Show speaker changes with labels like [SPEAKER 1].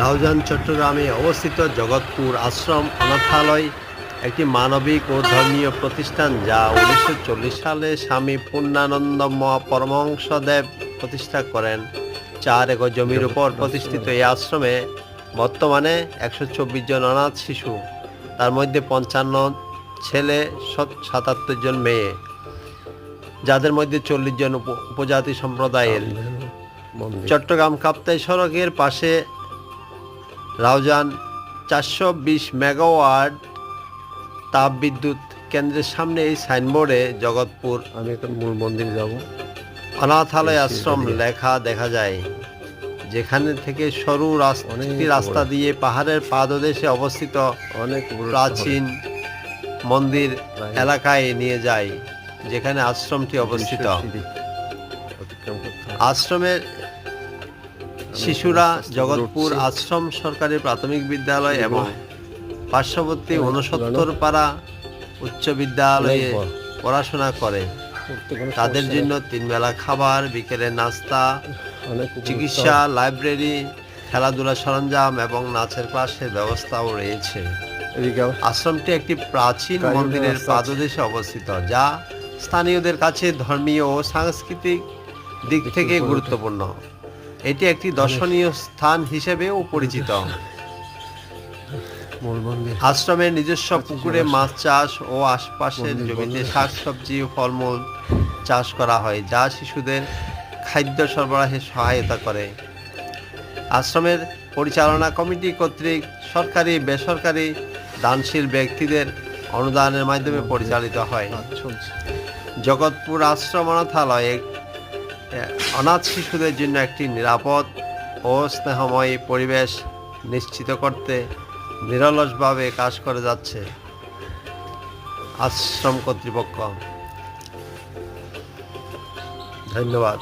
[SPEAKER 1] রাউজান চট্টগ্রামে অবস্থিত জগৎপুর আশ্রম অনাথালয় একটি মানবিক ও ধর্মীয় প্রতিষ্ঠান যা উনিশশো চল্লিশ সালে স্বামী পূর্ণানন্দ পরমহংসদেব প্রতিষ্ঠা করেন। চার একর জমির উপর প্রতিষ্ঠিত এই আশ্রমে বর্তমানে একশো চব্বিশ জন অনাথ শিশু তার মধ্যে পঞ্চান্ন ছেলে সাতাত্তর জন মেয়ে যাদের মধ্যে চল্লিশ জন উপ- উপজাতি সম্প্রদায়ের। চট্টগ্রাম কাপ্তাই সড়কের পাশে রাউজান চারশো বিশ মেগাওয়াট তাপ বিদ্যুৎ কেন্দ্রের সামনে এই সাইনবোর্ডে জগৎপুর
[SPEAKER 2] আমি এখন মূল মন্দিরে যাব।
[SPEAKER 1] অনাথালয় আশ্রম লেখা দেখা যায় যেখানে থেকে সরু একটি রাস্তা দিয়ে পাহাড়ের পাদদেশে অবস্থিত
[SPEAKER 2] অনেক
[SPEAKER 1] প্রাচীন মন্দির এলাকায় নিয়ে যায় যেখানে আশ্রমটি অবস্থিত। আশ্রমের শিশুরা জগৎপুর আশ্রম সরকারি প্রাথমিক বিদ্যালয় এবং পার্শ্ববর্তী উনসত্তর পাড়া উচ্চ বিদ্যালয়ে পড়াশোনা করে। তাদের জন্য তিন বেলা খাবার বিকেলের নাস্তা চিকিৎসা লাইব্রেরি খেলাধুলা সরঞ্জাম এবং নাচের ক্লাসের ব্যবস্থাও রয়েছে। আশ্রমটি একটি প্রাচীন মন্দিরের পাদদেশে অবস্থিত যা স্থানীয়দের কাছে ধর্মীয় ও সাংস্কৃতিক দিক থেকে গুরুত্বপূর্ণ। এটি একটি দর্শনীয় স্থান হিসেবেও পরিচিত। আশ্রমের নিজস্ব পুকুরে মাছ চাষ ও আশপাশের জমিতে। শাকসবজি ও ফলমূল চাষ করা হয় যা শিশুদের খাদ্য সরবরাহে সহায়তা করে। আশ্রমের পরিচালনা কমিটি কর্তৃক সরকারি বেসরকারি দানশীল ব্যক্তিদের অনুদানের মাধ্যমে পরিচালিত হয়। জগৎপুর আশ্রম অনাথালয় অনাথ শিশুদের জন্য একটি নিরাপদ ও স্নেহময়ী পরিবেশ নিশ্চিত করতে নিরলসভাবে কাজ করে যাচ্ছে আশ্রম কর্তৃপক্ষ। ধন্যবাদ।